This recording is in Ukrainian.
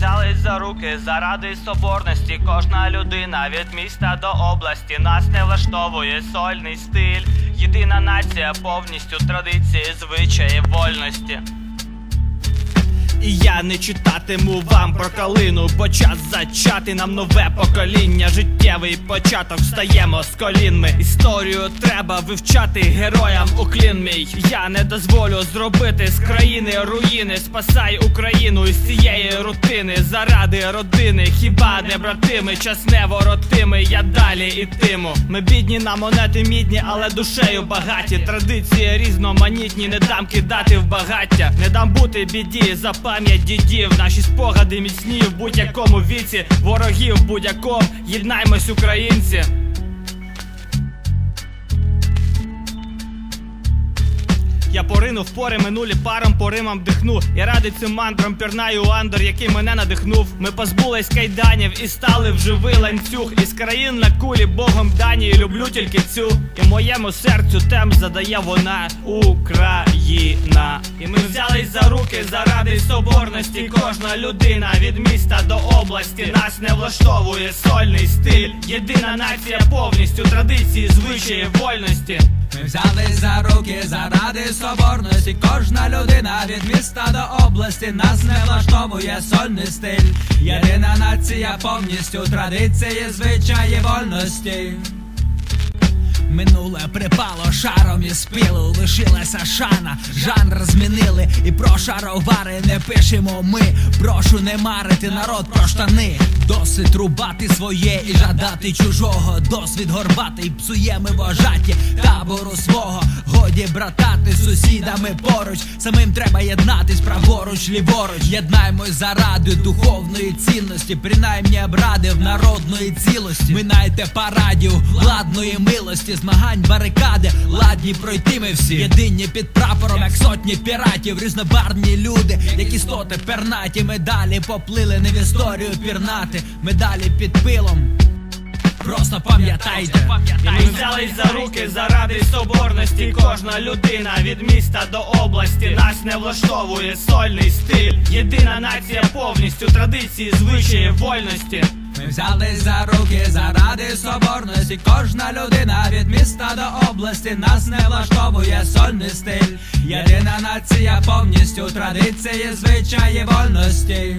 взялись за руки заради соборності. Кожна людина від міста до області нас не влаштовує сольний стиль. Єдина нація повністю традиції, звичаї, вольності. І я не читатиму вам про калину, бо час зачати нам нове покоління. Життєвий початок встаємо з колін. Ми історію треба вивчати героям у клін мій. Я не дозволю зробити з країни руїни. Спасай Україну із цієї рутини. Заради родини, хіба не братими, час не воротими. Я далі ітиму. Ми бідні на монети мідні, але душею багаті. Традиції різноманітні, не дам кидати в багаття. Не дам бути біді за пам'ять дідів. Наші спогади міцні в будь-якому віці. Ворогів будь-якому. Єднаймось, українці. Я поринув пори минулі паром по римам дихну. Я радий цим мандрам пірнаю андер, який мене надихнув. Ми позбулись кайданів і стали в живий ланцюг. Із країн на кулі Богом дані. І Люблю тільки цю. І моєму серцю тем задає вона Україна. І ми взялись за руки заради соборності. Кожна людина від міста до області нас не влаштовує сольний стиль. Єдина нація повністю традиції, звичаї, вольності. Ми взялись за руки заради соборності. Кожна людина від міста до області нас не влаштовує сольний стиль. Єдина нація повністю традиції, звичаї вольності. Минуле припало шаром із пилу, лишилася шана, жанр змінили, і про шаровари не пишемо ми. Прошу не марити народ про штани. Досить рубати своє і жадати чужого. Досвід горбатий псує ми вожаті табору свого. Годі братати сусідами поруч. Самим треба єднатись праворуч, ліворуч. Єднаймось заради духовної цінності, принаймні обрадив народної цілості. Минайте парадів владної милості, змагань барикади, ладні пройти ми всі. Єдині під прапором, як сотні піратів, різнобарвні люди, як істоти пернаті. Ми далі поплили не в історію пірнати. Ми далі під пилом. Просто пам'ятайте. І ми взялись за руки заради соборності. Кожна людина від міста до області нас не влаштовує сольний стиль. Єдина нація повністю традиції, звичаї, вольності. Ми взялись за руки заради соборності. Кожна людина від міста до області нас не влаштовує сольний стиль. Єдина нація повністю традиції, звичаї вольності.